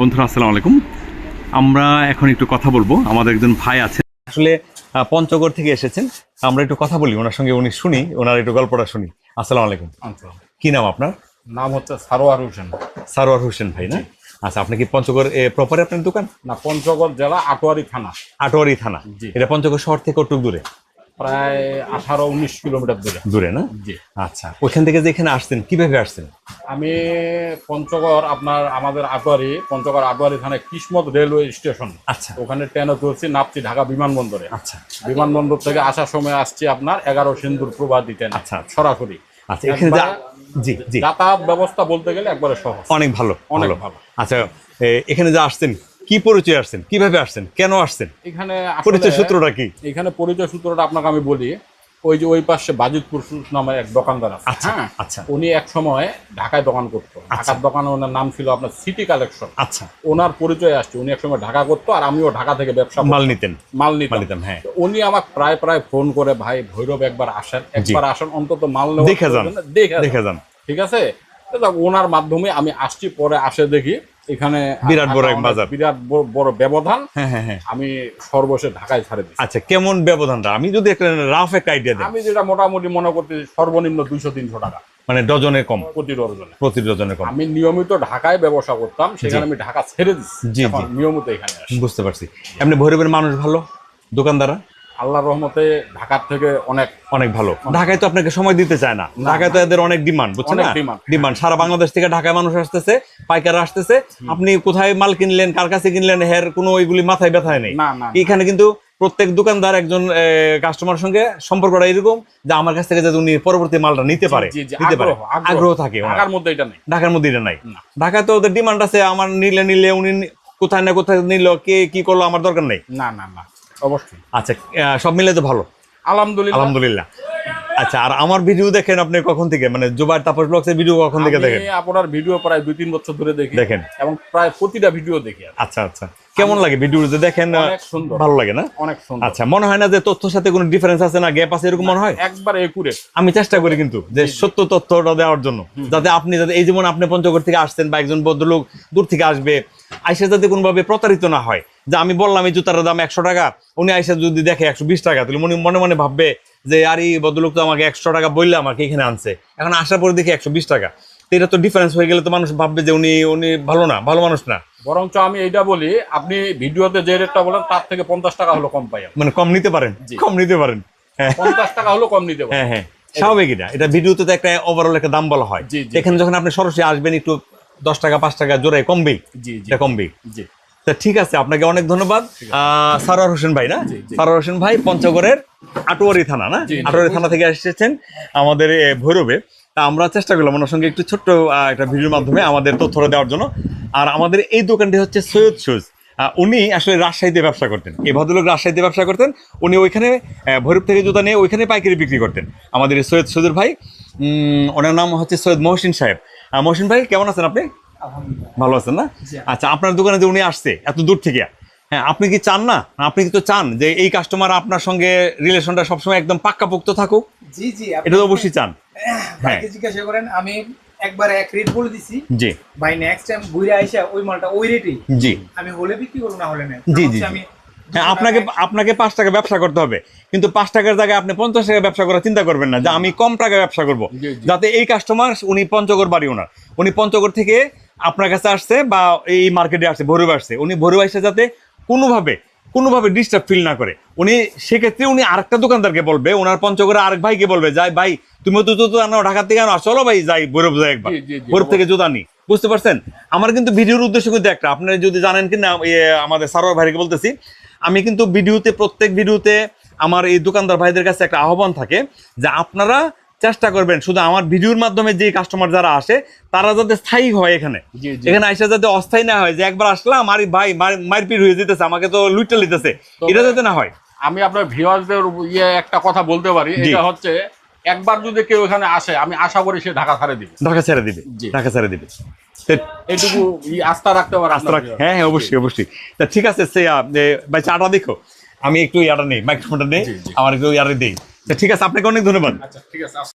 বন্ধুরা আসসালামু আলাইকুম। আমরা এখন একটু কথা বলব। আমাদের একজন ভাই আছে। আসলে পঞ্চগড় থেকে এসেছেন। আমরা একটু কথা বলি ওনার সঙ্গে উনি শুনি ওনার একটু গল্পটা শুনি। আসসালামু আলাইকুম। কি নাম আপনার? নাম হচ্ছে সারোয়ার হোসেন। সারোয়ার হোসেন ভাই না? আচ্ছা আপনি কি পঞ্চগড় প্রপারে আপনার দোকান? না পঞ্চগড় জেলা আটোয়ারি থানা। আটোয়ারি থানা। এটা পঞ্চগড় শহর থেকে কটুক দূরে? প্রায় আঠারো উনিশ কিলোমিটার দূরে। দূরে না? জি। আচ্ছা ওইখান থেকে যে এখানে আসছেন কীভাবে আসছেন? আমি পঞ্চগড় আপনার আমাদের আটোয়ারি পঞ্চগড় আটোয়ারি থানায় কিসমত রেলওয়ে স্টেশন। আচ্ছা। ওখানে ট্রেনে চলছি নাপছি ঢাকা বিমানবন্দরে। আচ্ছা। বিমানবন্দর থেকে আসার সময় আসছি আপনার এগারো সিন্দুর প্রবাদী ট্রেন আচ্ছা, আচ্ছা। সরাসরি। আচ্ছা এখানে যা জি জি। যাতায়াত ব্যবস্থা বলতে গেলে একবারে সহজ। অনেক ভালো অনেক ভালো। ভালো। আচ্ছা এখানে যা আসছেন কি পরিচয় আসছেন? কীভাবে আসছেন? কেন আসছেন? এখানে পরিচয় সূত্রটা কি? এখানে পরিচয় সূত্রটা আপনাকে আমি বলি ওই যে ওই পাশে বাজিতপুর নামে এক দোকানদার আছে আচ্ছা হ্যাঁ? আচ্ছা। উনি এক সময় ঢাকায় দোকান করতো। ঢাকার দোকানে ওনার নাম ছিল আপনার সিটি কালেকশন আচ্ছা। ওনার পরিচয় আসছে উনি এক সময় ঢাকা করতো আর আমিও ঢাকা থেকে ব্যবসা মাল নিতেন। মাল নিতাম। হ্যাঁ। উনি আমাকে প্রায় প্রায় ফোন করে ভাই ভৈরব একবার আসেন একবার আসেন অন্তত মাল নেওয়ার দেখে যান। দেখে যান। ঠিক আছে? ওনার মাধ্যমে আমি আসছি পরে আসে দেখি। এখানে বিরাট বড় এক বাজার। বিরাট বড়- ব্যবধান। হ্যাঁ হ্যাঁ হ্যাঁ। আমি সর্বশেষ ঢাকায় ছাড়ে আচ্ছা কেমন ব্যবধানটা? আমি যদি একটা রাফ একটা আইডিয়া দেন আমি যেটা মোটামুটি মনে করতে সর্বনিম্ন দুইশো তিনশো টাকা। মানে ডজনে কম। প্রতি ডজনে। প্রতি ডজনে কম। আমি নিয়মিত ঢাকায় ব্যবসা করতাম সেখানে আমি ঢাকা ছেড়ে দিচ্ছি। নিয়মিত এখানে আসি। বুঝতে পারছি। এমনি ভৈরবের মানুষ ভালো? দোকানদাররা? আল্লাহর রহমতে ঢাকার থেকে অনেক অনেক ভালো। ঢাকায় তো আপনাকে সময় দিতে চায় না। ঢাকায় তো এদের অনেক ডিমান্ড বুঝছেন না? ডিমান্ড। সারা বাংলাদেশ থেকে ঢাকায় মানুষ আসতেছে পাইকাররা আসতেছে। আপনি কোথায় মাল কিনলেন কার কাছে কিনলেন হের কোনো ওইগুলি মাথায় ব্যথায় নেই। এখানে কিন্তু প্রত্যেক দোকানদার একজন কাস্টমার সঙ্গে সম্পর্কটা এরকম যে আমার কাছ থেকে যাতে উনি পরবর্তী মালটা নিতে পারে নিতে পারে। আগ্রহ থাকে ঢাকার মধ্যে এটা নেই। ঢাকার মধ্যে এটা নাই। ঢাকায় তো ওদের ডিমান্ড আছে আমার নিলে নিলে উনি কোথায় না কোথায় নিল কে কি করল আমার দরকার নেই। না না না। অবশ্যই। আচ্ছা সব মিলে তো ভালো? আলহামদুলিল্লাহ। আলহামদুলিল্লাহ। আচ্ছা আর আমার ভিডিও দেখেন আপনি কখন থেকে? মানে জুবাই তাপস ব্লগসের ভিডিও কখন থেকে দেখেন? আপনার ভিডিও প্রায় দুই তিন বছর ধরে দেখি দেখেন। এবং প্রায় প্রতিটা ভিডিও দেখি আচ্ছা আচ্ছা। কেমন লাগে ভিডিও যে দেখেন আহ, অনেক সুন্দর। ভালো লাগে না? অনেক সুন্দর। আচ্ছা মনে হয় না যে তথ্যের সাথে কোনো ডিফারেন্স আছে না গ্যাপ আছে এরকম মনে হয়? একবার একুরেট আমি চেষ্টা করি কিন্তু যে সত্য তথ্যটা দেওয়ার জন্য। যাতে আপনি যাতে এই যেমন আপনি পঞ্চগড় থেকে আসছেন বা একজন ভদ্রলোক দূর থেকে আসবে আইসা যাতে কোনোভাবে প্রতারিত না হয়। যে আমি বললাম এই জুতার দাম একশো টাকা উনি আইসা যদি দেখে একশো বিশ টাকা তাহলে উনি মনে মনে ভাববে যে আর এই ভদ্রলোক তো আমাকে একশো টাকা বললে আমাকে এখানে আনছে। এখন আসার পরে দেখি একশো বিশ টাকা। তো এটা তো ডিফারেন্স হয়ে গেলে তো মানুষ ভাববে যে উনি উনি ভালো না ভালো মানুষ না। বরঞ্চ আমি এইটা বলি আপনি ভিডিওতে যে রেটটা বলেন তার থেকে পঞ্চাশ টাকা হলো কম পাই মানে কম নিতে পারেন? কম নিতে পারেন। হ্যাঁ। পঞ্চাশ টাকা হলো কম নিতে পারি হ্যাঁ হ্যাঁ। স্বাভাবিক এটা। এটা ভিডিওতে তো একটা ওভারঅল একটা দাম বলা হয়। জি, জি। এখানে যখন আপনি সরাসরি আসবেন একটু দশ টাকা পাঁচ টাকা জোরে কমবেই জি জি। এটা কমবেই তা ঠিক আছে আপনাকে অনেক ধন্যবাদ। সারোয়ার হোসেন ভাই না। সারোয়ার হোসেন ভাই পঞ্চগড়ের আটোয়ারি থানা না। আটোয়ারি থানা থেকে এসেছেন আমাদের ভৈরবে। তা আমরা চেষ্টা করলাম ওনার সঙ্গে একটু ছোট্ট একটা ভিডিওর মাধ্যমে আমাদের তথ্যটা দেওয়ার জন্য। আর আমাদের এই দোকানটি হচ্ছে সৈয়দ শুজ উনি আসলে রাজশাহীতে ব্যবসা করতেন। এই ভদ্রলোক রাজশাহীতে ব্যবসা করতেন। উনি ওইখানে ভৈরব থেকে জুতা নিয়ে ওইখানে পাইকারি বিক্রি করতেন। আমাদের সৈয়দ সুজুর ভাই ওনার নাম হচ্ছে সৈয়দ মহসিন সাহেব। মহসিন ভাই কেমন আছেন আপনি? ভালো আছেন না? আচ্ছা আপনার দোকানে যে উনি আসছে এত দূর থেকে হ্যাঁ আপনি কি চান না? আপনি কি তো চান যে এই কাস্টমার আপনার সঙ্গে রিলেশনটা সবসময় একদম পাক্কাপোক্ত থাকুক? জি জি এটা তো অবশ্যই চান। হ্যাঁ। জিজ্ঞাসা করেন আমি একবার এক রেট বলে দিছি। জি। ভাই নেক্সট টাইম ঘুরে আইসা ওই মালটা ওই রেটেই জি। আমি হলে বিক্রি করব না হলে না জি, জি, আমি হ্যাঁ আপনাকে আপনাকে পাঁচ টাকা ব্যবসা করতে হবে। কিন্তু পাঁচ টাকার জায়গায় আপনি পঞ্চাশ টাকা ব্যবসা করার চিন্তা করবেন না যে আমি কম টাকা ব্যবসা করব। যাতে এই কাস্টমার উনি পঞ্চগড় বাড়ি ওনার। উনি পঞ্চগড় থেকে আপনার কাছে আসছে বা এই মার্কেটে আসছে ভরু আসছে। উনি ভরু আসছে যাতে কোনোভাবে কোনোভাবে ডিস্টার্ব ফিল না করে। উনি সেক্ষেত্রে উনি আরেকটা দোকানদারকে বলবে ওনার পঞ্চগড়ে আরেক ভাইকে বলবে যাই ভাই তুমি তো জুতো আনো ঢাকা থেকে আনো চলো ভাই যাই ভৈরব যাই একবার। ভৈরব থেকে জুতো আনি। বুঝতে পারছেন? আমার কিন্তু ভিডিওর উদ্দেশ্য কিন্তু একটা। আপনারা যদি জানেন কিনা ইয়ে, আমাদের সারোয়ার ভাইকে বলতেছি আমি কিন্তু ভিডিওতে প্রত্যেক ভিডিওতে আমার এই দোকানদার ভাইদের কাছে একটা আহ্বান থাকে যে আপনারা চেষ্টা করবেন শুধু আমার ভিডিওর মাধ্যমে যে কাস্টমার যারা আসে তারা যাতে স্থায়ী হয় এখানে। এখানে আইসা যাতে অস্থায়ী না হয় যে একবার আসলাম আর ভাই মারপিট হয়ে যেতেছে আমাকে তো লুইটা লিতেছে এটা যাতে না হয়। আমি আপনার ভিউয়ারদের ইয়ে একটা কথা বলতে পারি এটা হচ্ছে একবার যদি কেউ এখানে আসে আমি আশা করি সে ঢাকা ছাড়ে দিবে। ঢাকা ছেড়ে দিবে ঢাকা ছেড়ে দিবে। ই আস্থা রাখতে পারে আস্তে রাখ হ্যাঁ হ্যাঁ অবশ্যই অবশ্যই। তা ঠিক আছে সে ভাই চাটা দেখো। আমি একটু ইয়াটা নেই মাইক্রোফোনটা নেই। আমার একটু ইয়ারে দিই। ঠিক আছে আপনাকে অনেক ধন্যবাদ। আচ্ছা ঠিক আছে